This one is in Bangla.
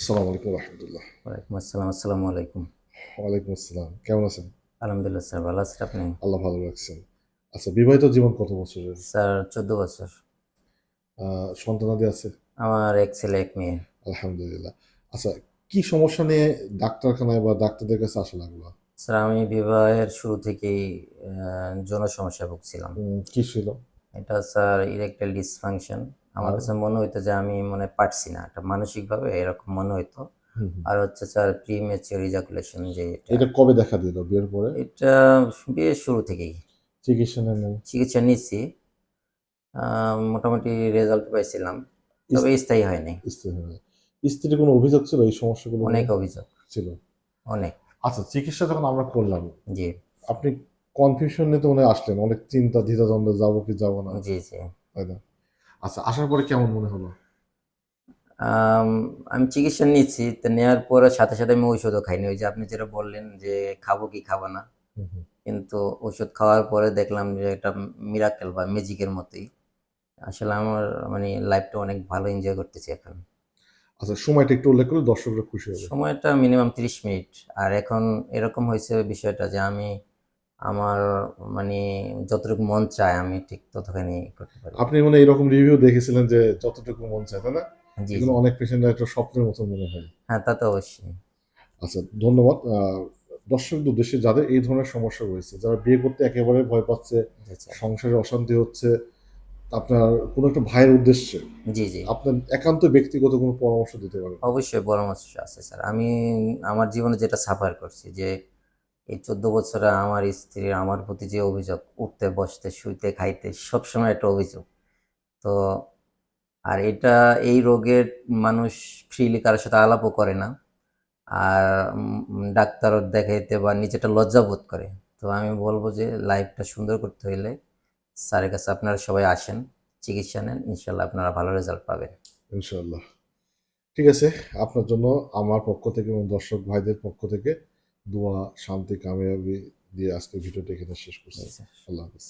আসসালামু আলাইকুম রহমতুল্লাহ। ওয়ালাইকুম আসসালাম আসসালামু আলাইকুম। ওয়ালাইকুম আসসালাম কেমন আছেন? আলহামদুলিল্লাহ স্যার ভালো আছেন আপনি? আল্লাহ ভালো রাখছেন। আচ্ছা বিবাহিত জীবন কত বছরের? স্যার চোদ্দ বছর। সন্তানাদি আছে? আমার এক ছেলে এক মেয়ে। আলহামদুলিল্লাহ। আচ্ছা কি সমস্যা নিয়ে ডাক্তারখানায় বা ডাক্তারদের কাছে আসা লাগল? স্যার আমি বিবাহের শুরু থেকেই যৌন সমস্যায় ভুগছিলাম। কি ছিল? এটা স্যার ইরেকটাইল ডিসফাংশন আমার কাছে মনে হইতো যে আমি মনে পারছি না। এটা মানসিকভাবে এরকম মনে হইতো। আর হচ্ছে স্যার প্রি ম্যাচিওর ইজাকুলেশন যে এটা। কবে দেখা দিল বিয়ের পরে? এটা বিয়ের শুরু থেকেই। চিকিৎসা নেন চিকিৎসা নিচ্ছি। মোটামুটি রেজাল্ট পাইছিলাম। তবে স্থায়ী হয়ে স্ত্রীর কোনো অভিযোগ ছিল এই সমস্যাগুলো অনেক অভিযোগ। ছিল? অনেক। আচ্ছা চিকিৎসা যখন আমরা করলাম জি। আপনি কনফিউশন নিয়ে তো মনে আসলেন। অনেক চিন্তা দ্বিধাদ্বন্দ্ব যাব কি যাব না। জি জি। তাই না? আচ্ছা আসার পরে কেমন মনে হলো? আমি চিকিৎসা নিচ্ছি তো নেওয়ার পরে সাথে সাথে আমি ওষুধও খাইনি। ওই যে আপনি যেটা বললেন যে খাব কি খাব না। কিন্তু ওষুধ খাওয়ার পরে দেখলাম যে এটা মিরাকেল বা ম্যাজিকের মতোই। আসলে আমার মানে লাইফটা অনেক ভালো এনজয় করতেছি এখন। আচ্ছা সময়টা একটু উল্লেখ করলে দর্শকরা খুশি হবে। সময়টা মিনিমাম তিরিশ মিনিট। আর এখন এরকম হয়েছে বিষয়টা যে আমি আমার মানে যতটুকু মন চায় আমি ঠিক ততখানি করতে পারি। আপনি মানে এরকম রিভিউ দেখেছিলেন যে যতটুকু মন চায় তাই না? এগুলো অনেক পেশেন্টরা একটা স্বপ্নের মতো মনে হয়। হ্যাঁ তা তো অবশ্যই। আচ্ছা ধন্যবাদ। দর্শকদের উদ্দেশ্যে যাদের এই ধরনের সমস্যা রয়েছে যারা বিয়ে করতে একেবারে ভয় পাচ্ছে সংসারে অশান্তি হচ্ছে আপনার কোনো একটা ভাইয়ের উদ্দেশ্যে জি জি। আপনার একান্ত ব্যক্তিগত কোনো পরামর্শ দিতে পারেন? অবশ্যই পরামর্শ আছে স্যার। আমি আমার জীবনে যেটা সাফার করছি যে এই চোদ্দ বছরে আমার স্ত্রীর আমার প্রতি যে অভিযোগ, উঠতে, বসতে, শুইতে, খাইতে, সবসময় একটা অভিযোগ। তো আর এটা, এই রোগের মানুষ ফ্রিলি কারোর সাথে আলাপও করে না। আর ডাক্তারও দেখাইতে বা নিজেটা লজ্জা বোধ করে। তো আমি বলব যে লাইফটা সুন্দর করতে হইলে স্যারের কাছে আপনারা সবাই আসেন, চিকিৎসা নেন ইনশাল্লাহ আপনারা ভালো রেজাল্ট পাবেন। ইনশাল্লাহ ঠিক আছে, আপনার জন্য, আমার পক্ষ থেকে এবং দর্শক ভাইদের পক্ষ থেকে দোয়া শান্তি কামিয়াবি দিয়ে আজকে ভিডিওটা এখানে শেষ করছি। জি আল্লাহ হাফিজ।